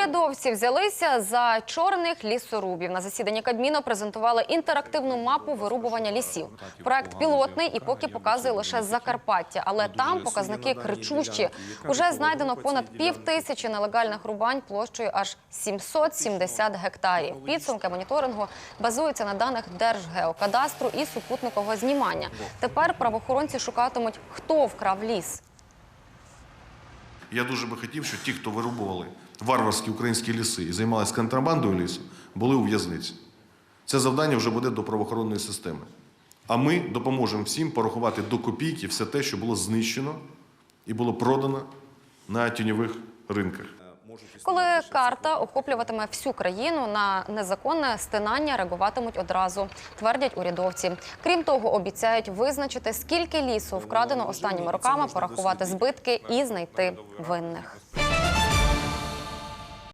Урядовці взялися за чорних лісорубів. На засіданні Кабміну презентували інтерактивну мапу вирубування лісів. Проект пілотний і поки показує лише Закарпаття, але там показники кричущі. Уже знайдено понад пів тисячі нелегальних рубань площею аж 770 гектарів. Підсумки моніторингу базуються на даних Держгеокадастру і супутникового знімання. Тепер правоохоронці шукатимуть, хто вкрав ліс. Я дуже би хотів, щоб ті, хто вирубували варварські українські ліси і займалися контрабандою лісу, були у в'язниці. Це завдання вже буде до правоохоронної системи. А ми допоможемо всім порахувати до копійки все те, що було знищено і було продано на тіньових ринках. Коли карта охоплюватиме всю країну на незаконне стинання реагуватимуть одразу, твердять урядовці. Крім того, обіцяють визначити, скільки лісу вкрадено останніми роками, порахувати збитки і знайти винних.